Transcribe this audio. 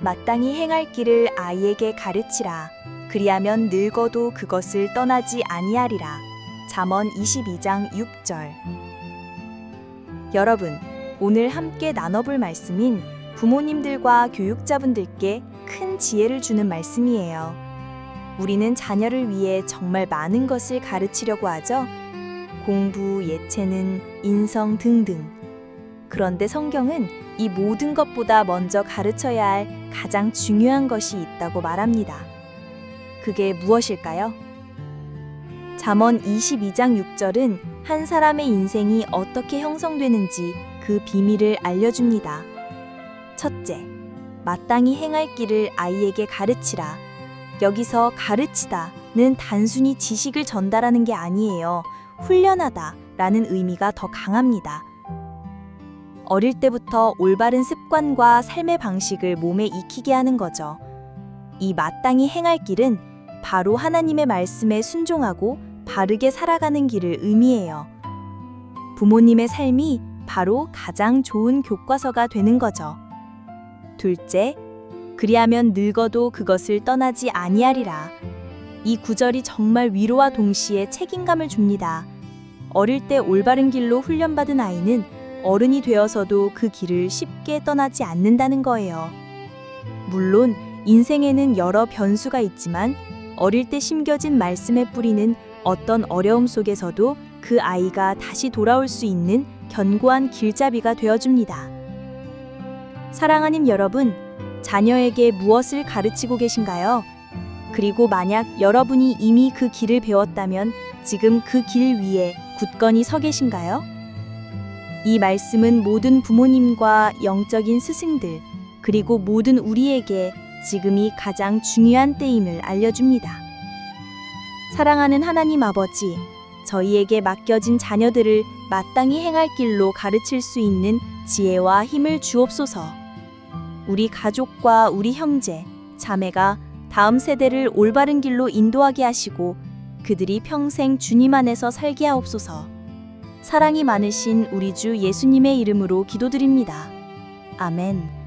마땅히 행할 길을 아이에게 가르치라. 그리하면 늙어도 그것을 떠나지 아니하리라. 잠언 22장 6절. 여러분, 오늘 함께 나눠볼 말씀인 부모님들과 교육자분들께 큰 지혜를 주는 말씀이에요. 우리는 자녀를 위해 정말 많은 것을 가르치려고 하죠. 공부, 예체능, 인성 등등. 그런데 성경은 이 모든 것보다 먼저 가르쳐야 할 가장 중요한 것이 있다고 말합니다. 그게 무엇일까요? 잠언 22장 6절은 한 사람의 인생이 어떻게 형성되는지 그 비밀을 알려줍니다. 첫째, 마땅히 행할 길을 아이에게 가르치라. 여기서 가르치다는 단순히 지식을 전달하는 게 아니에요. 훈련하다 라는 의미가 더 강합니다. 어릴 때부터 올바른 습관과 삶의 방식을 몸에 익히게 하는 거죠. 이 마땅히 행할 길은 바로 하나님의 말씀에 순종하고 바르게 살아가는 길을 의미해요. 부모님의 삶이 바로 가장 좋은 교과서가 되는 거죠. 둘째, 그리하면 늙어도 그것을 떠나지 아니하리라. 이 구절이 정말 위로와 동시에 책임감을 줍니다. 어릴 때 올바른 길로 훈련받은 아이는 어른이 되어서도 그 길을 쉽게 떠나지 않는다는 거예요. 물론 인생에는 여러 변수가 있지만 어릴 때 심겨진 말씀의 뿌리는 어떤 어려움 속에서도 그 아이가 다시 돌아올 수 있는 견고한 길잡이가 되어줍니다. 사랑하는 여러분, 자녀에게 무엇을 가르치고 계신가요? 그리고 만약 여러분이 이미 그 길을 배웠다면 지금 그 길 위에 굳건히 서 계신가요? 이 말씀은 모든 부모님과 영적인 스승들, 그리고 모든 우리에게 지금이 가장 중요한 때임을 알려줍니다. 사랑하는 하나님 아버지, 저희에게 맡겨진 자녀들을 마땅히 행할 길로 가르칠 수 있는 지혜와 힘을 주옵소서. 우리 가족과 우리 형제, 자매가 다음 세대를 올바른 길로 인도하게 하시고 그들이 평생 주님 안에서 살게 하옵소서. 사랑이 많으신 우리 주 예수님의 이름으로 기도드립니다. 아멘.